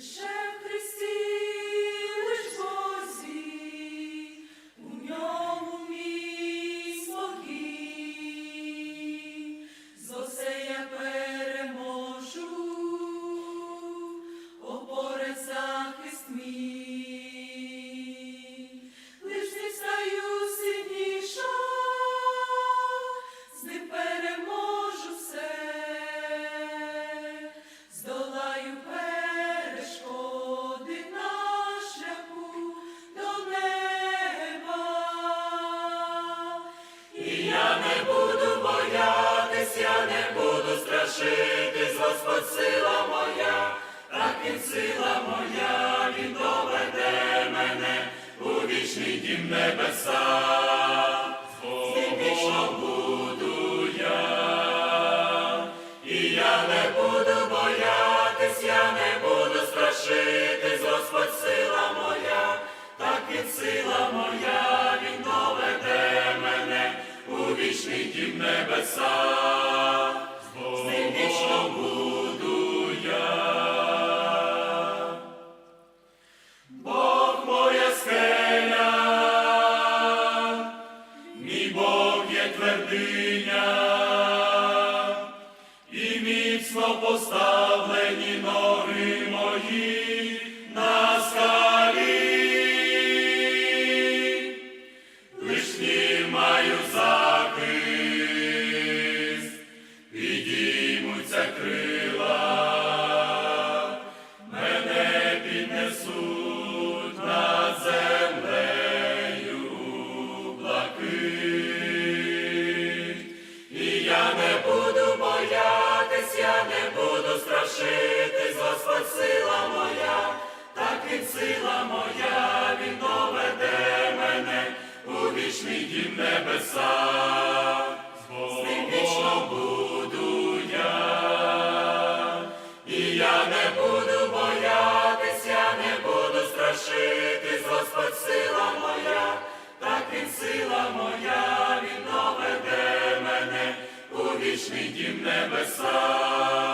Show. Небеса. З буду я, і я не буду боятись, я не буду страшитись, Господь сила моя, так він сила моя, він доведе мене у вічний дім небеса. Твердиня, і міцно поставлені ноги мої на скалі, лишні маю захист, підіймуться крила, він сила моя, він доведе мене у вічний дім небеса. З ним вічно буду я. І я не буду боятись, не буду страшитись, Господь сила моя, так він сила моя, він доведе мене у вічний дім небеса.